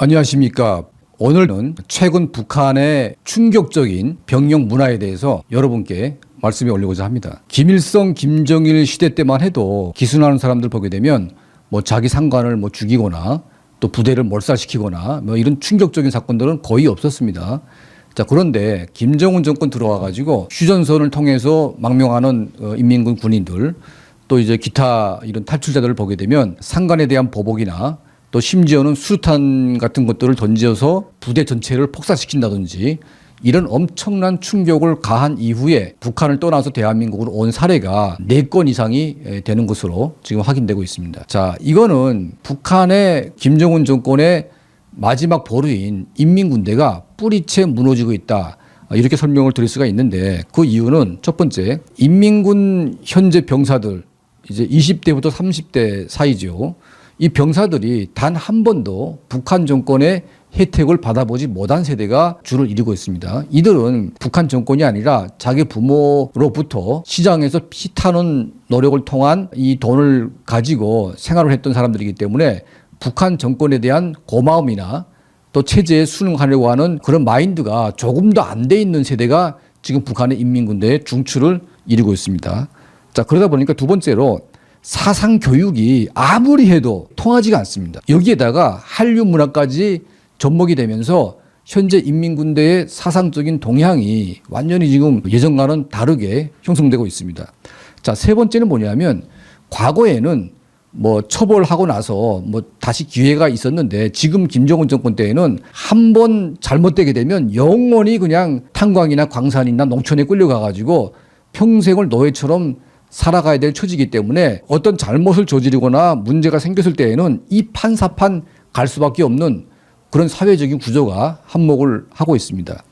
안녕하십니까. 오늘은 최근 북한의 충격적인 병력 문화에 대해서 여러분께 말씀에 올리고자 합니다. 김일성, 김정일 시대 때만 해도 기순하는 사람들 보게 되면 뭐 자기 상관을 뭐 죽이거나 또 부대를 몰살시키거나 뭐 이런 충격적인 사건들은 거의 없었습니다. 자, 그런데 김정은 정권 들어와 가지고 휴전선을 통해서 망명하는 어, 인민군 군인들 또 이제 기타 이런 탈출자들을 보게 되면 상관에 대한 보복이나 또 심지어는 수류탄 같은 것들을 던져서 부대 전체를 폭사시킨다든지 이런 엄청난 충격을 가한 이후에 북한을 떠나서 대한민국으로 온 사례가 네 건 이상이 에, 되는 것으로 지금 확인되고 있습니다. 자, 이거는 북한의 김정은 정권의 마지막 보루인 인민군대가 뿌리채 무너지고 있다. 아, 이렇게 설명을 드릴 수가 있는데 그 이유는 첫 번째 인민군 현재 병사들 이제 20대부터 30대 사이죠. 이 병사들이 단 한 번도 북한 정권의 혜택을 받아보지 못한 세대가 주를 이루고 있습니다. 이들은 북한 정권이 아니라 자기 부모로부터 시장에서 피타는 노력을 통한 이 돈을 가지고 생활을 했던 사람들이기 때문에 북한 정권에 대한 고마움이나 또 체제에 순응하려고 하는 그런 마인드가 조금도 안돼 있는 세대가 지금 북한의 인민군대의 중추를 이루고 있습니다. 자, 그러다 보니까 두 번째로 사상 교육이 아무리 해도 통하지가 않습니다. 여기에다가 한류 문화까지 접목이 되면서 현재 인민군대의 사상적인 동향이 완전히 지금 예전과는 다르게 형성되고 있습니다. 자, 세 번째는 뭐냐면 과거에는 뭐 처벌하고 나서 뭐 다시 기회가 있었는데 지금 김정은 정권 때에는 한 번 잘못되게 되면 영원히 그냥 탄광이나 광산이나 농촌에 끌려가 가지고 평생을 노예처럼 살아가야 될 처지이기 때문에 어떤 잘못을 저지르거나 문제가 생겼을 때에는 이 판사판 갈 수밖에 없는 그런 사회적인 구조가 한몫을 하고 있습니다.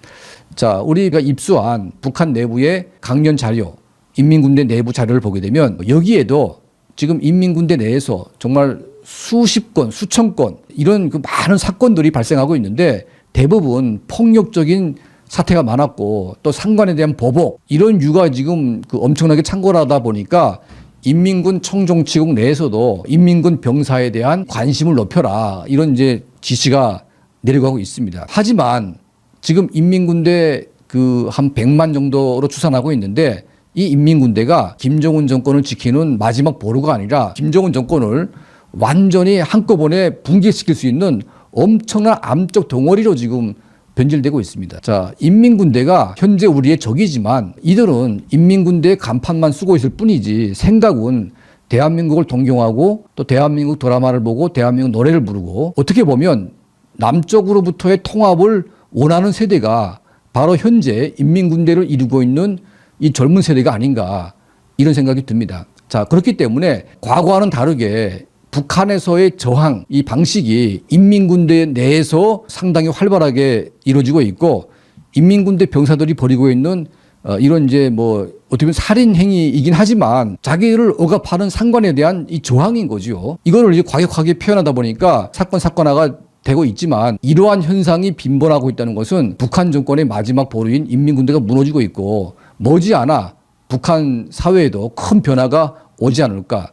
자, 우리가 입수한 북한 내부의 강연 자료, 인민군대 내부 자료를 보게 되면 여기에도 지금 인민군대 내에서 정말 수십 건, 수천 건 이런 그 많은 사건들이 발생하고 있는데 대부분 폭력적인 사태가 많았고 또 상관에 대한 보복 이런 유가 지금 그 엄청나게 창궐하다 보니까 인민군 청정치국 내에서도 인민군 병사에 대한 관심을 높여라 이런 이제 지시가 내려가고 있습니다. 하지만 지금 인민군대 그 한 100만 정도로 추산하고 있는데 이 인민군대가 김정은 정권을 지키는 마지막 보루가 아니라 김정은 정권을 완전히 한꺼번에 붕괴시킬 수 있는 엄청난 암적 덩어리로 지금 변질되고 있습니다. 자, 인민군대가 현재 우리의 적이지만 이들은 인민군대의 간판만 쓰고 있을 뿐이지 생각은 대한민국을 동경하고 또 대한민국 드라마를 보고 대한민국 노래를 부르고 어떻게 보면 남쪽으로부터의 통합을 원하는 세대가 바로 현재 인민군대를 이루고 있는 이 젊은 세대가 아닌가 이런 생각이 듭니다. 자, 그렇기 때문에 과거와는 다르게 북한에서의 저항 이 방식이 인민군대 내에서 상당히 활발하게 이루어지고 있고 인민군대 병사들이 벌이고 있는 어, 이런 이제 뭐 어떻게 보면 살인 행위이긴 하지만 자기를 억압하는 상관에 대한 이 저항인 거죠. 이거를 이제 과격하게 표현하다 보니까 사건 사건화가 되고 있지만 이러한 현상이 빈번하고 있다는 것은 북한 정권의 마지막 보루인 인민군대가 무너지고 있고 머지않아 북한 사회에도 큰 변화가 오지 않을까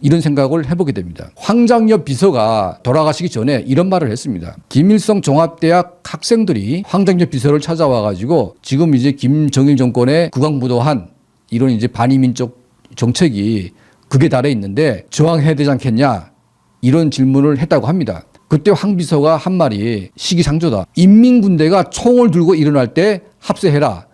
이런 생각을 해보게 됩니다. 황장엽 비서가 돌아가시기 전에 이런 말을 했습니다. 김일성 종합대학 학생들이 황장엽 비서를 찾아와 가지고 지금 이제 김정일 정권의 국왕부도한 이런 이제 반이민족 정책이 극에 달해 있는데 저항해야 되지 않겠냐 이런 질문을 했다고 합니다. 그때 황 비서가 한 말이 시기상조다. 인민군대가 총을 들고 일어날 때 합세해라.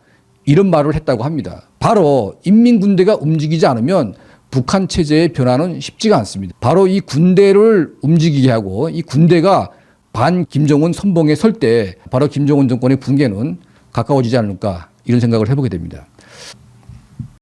이런 말을 했다고 합니다. 바로 인민군대가 움직이지 않으면 북한 체제의 변화는 쉽지가 않습니다. 바로 이 군대를 움직이게 하고 이 군대가 반 김정은 선봉에 설 때 바로 김정은 정권의 붕괴는 가까워지지 않을까 이런 생각을 해보게 됩니다.